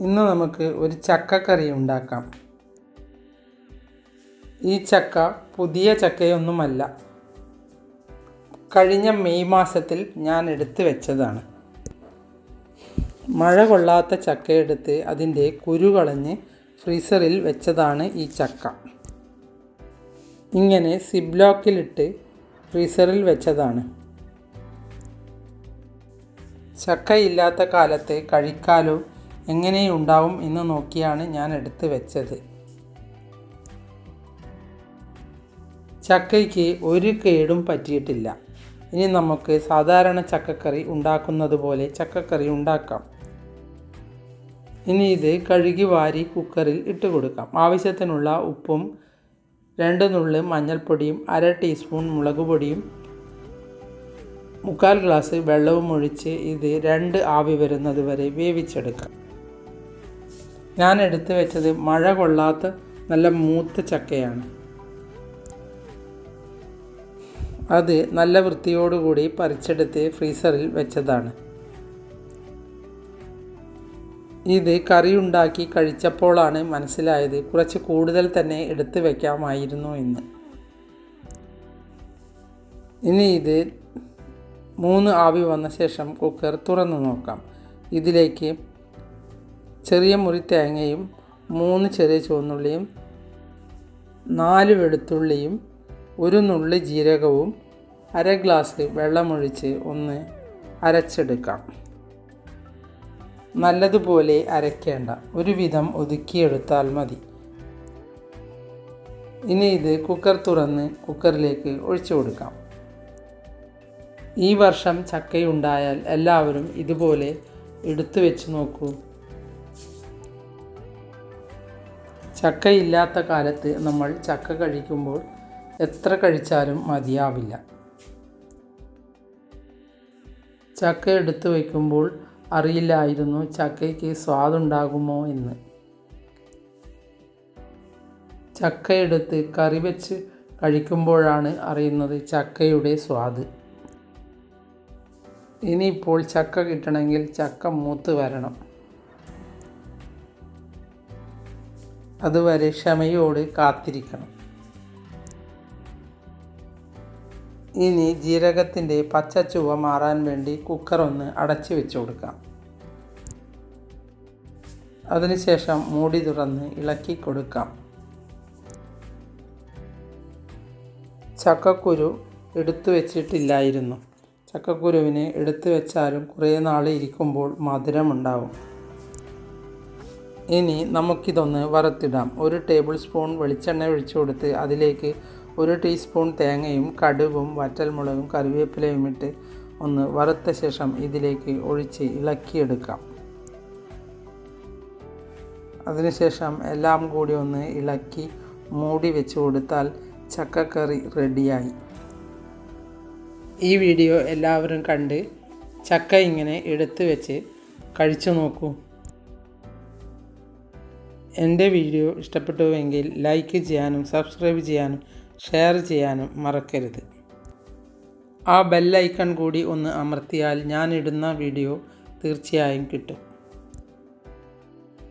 ഇന്ന് നമുക്ക് ഒരു ചക്കക്കറി ഉണ്ടാക്കാം. ഈ ചക്ക പുതിയ ചക്കയൊന്നുമല്ല. കഴിഞ്ഞ മെയ് മാസത്തിൽ ഞാൻ എടുത്തു വെച്ചതാണ്. മഴ കൊള്ളാത്ത ചക്കയെടുത്ത് അതിന്റെ കുരു കളഞ്ഞ് ഫ്രീസറിൽ വെച്ചതാണ് ഈ ചക്ക. ഇങ്ങനെ സിബ്ലോക്കിലിട്ട് ഫ്രീസറിൽ വെച്ചതാണ്. ചക്കയില്ലാത്ത കാലത്ത് കഴിക്കാലോ എങ്ങനെയുണ്ടാവും എന്ന് നോക്കിയാണ് ഞാൻ എടുത്ത് വെച്ചത്. ചക്കയ്ക്ക് ഒരു കേടും പറ്റിയിട്ടില്ല. ഇനി നമുക്ക് സാധാരണ ചക്കക്കറി ഉണ്ടാക്കുന്നത് പോലെ ചക്കക്കറി ഉണ്ടാക്കാം. ഇനി ഇത് കഴുകി വാരി കുക്കറിൽ ഇട്ട് കൊടുക്കാം. ആവശ്യത്തിനുള്ള ഉപ്പും രണ്ട് നുള്ള് മഞ്ഞൾപ്പൊടിയും അര ടീസ്പൂൺ മുളക് പൊടിയും മുക്കാൽ ഗ്ലാസ് വെള്ളവും ഒഴിച്ച് ഇത് രണ്ട് ആവി വരുന്നത് വരെ വേവിച്ചെടുക്കാം. ഞാൻ എടുത്തു വെച്ചത് മഴ കൊള്ളാത്ത നല്ല മൂത്ത ചക്കയാണ്. അത് നല്ല വൃത്തിയോടുകൂടി പറിച്ചെടുത്ത് ഫ്രീസറിൽ വെച്ചതാണ്. ഇത് കറി ഉണ്ടാക്കി കഴിച്ചപ്പോഴാണ് മനസ്സിലായത് കുറച്ച് കൂടുതൽ തന്നെ എടുത്തു വയ്ക്കാമായിരുന്നു എന്ന്. ഇനി ഇത് മൂന്ന് ആവി വന്ന ശേഷം കുക്കർ തുറന്നു നോക്കാം. ഇതിലേക്ക് ചെറിയ മുറി തേങ്ങയും മൂന്ന് ചെറിയ ചുവന്നുള്ളിയും നാല് വെളുത്തുള്ളിയും ഒരു നുള്ളി ജീരകവും അര ഗ്ലാസ് വെള്ളമൊഴിച്ച് ഒന്ന് അരച്ചെടുക്കാം. നല്ലതുപോലെ അരയ്ക്കേണ്ട. ഒരുവിധം ഒതുക്കിയെടുത്താൽ മതി. ഇനി ഇത് കുക്കർ തുറന്ന് കുക്കറിലേക്ക് ഒഴിച്ചു കൊടുക്കാം. ഈ വർഷം ചക്കയുണ്ടായാൽ എല്ലാവരും ഇതുപോലെ എടുത്തു വെച്ച് നോക്കൂ. ചക്കയില്ലാത്ത കാലത്ത് നമ്മൾ ചക്ക കഴിക്കുമ്പോൾ എത്ര കഴിച്ചാലും മതിയാവില്ല. ചക്ക എടുത്തു വയ്ക്കുമ്പോൾ അറിയില്ലായിരുന്നു ചക്കയ്ക്ക് സ്വാദുണ്ടാകുമോ എന്ന്. ചക്കയെടുത്ത് കറി വെച്ച് കഴിക്കുമ്പോഴാണ് അറിയുന്നത് ചക്കയുടെ സ്വാദ്. ഇനിയിപ്പോൾ ചക്ക കിട്ടണമെങ്കിൽ ചക്ക മൂത്ത് വരണം. അതുവരെ ക്ഷമയോട് കാത്തിരിക്കണം. ഇനി ജീരകത്തിന്റെ പച്ച ചുവ മാറാൻ വേണ്ടി കുക്കർ ഒന്ന് അടച്ചു വെച്ച് കൊടുക്കാം. അതിനുശേഷം മൂടി തുറന്ന് ഇളക്കി കൊടുക്കാം. ചക്കക്കുരു എടുത്തു വെച്ചിട്ടില്ലായിരുന്നു. ചക്കക്കുരുവിനെ എടുത്തു വെച്ചാലും കുറേ നാൾ ഇരിക്കുമ്പോൾ മധുരമുണ്ടാവും. ഇനി നമുക്കിതൊന്ന് വറുത്തിടാം. ഒരു ടേബിൾ സ്പൂൺ വെളിച്ചെണ്ണ ഒഴിച്ചു കൊടുത്ത് അതിലേക്ക് ഒരു ടീസ്പൂൺ തേങ്ങയും കടുവും വറ്റൽമുളകും കറിവേപ്പിലയും ഇട്ട് ഒന്ന് വറുത്ത ശേഷം ഇതിലേക്ക് ഒഴിച്ച് ഇളക്കിയെടുക്കാം. അതിനുശേഷം എല്ലാം കൂടി ഒന്ന് ഇളക്കി മൂടി വെച്ച് കൊടുത്താൽ ചക്കക്കറി റെഡിയായി. ഈ വീഡിയോ എല്ലാവരും കണ്ട് ചക്ക ഇങ്ങനെ എടുത്തു വെച്ച് കഴിച്ചു നോക്കൂ. എന്റെ വീഡിയോ ഇഷ്ടപ്പെട്ടുവെങ്കിൽ ലൈക്ക് ചെയ്യാനും സബ്സ്ക്രൈബ് ചെയ്യാനും ഷെയർ ചെയ്യാനും മറക്കരുത്. ആ ബെല്ലൈക്കൺ കൂടി ഒന്ന് അമർത്തിയാൽ ഞാനിടുന്ന വീഡിയോ തീർച്ചയായും കിട്ടും.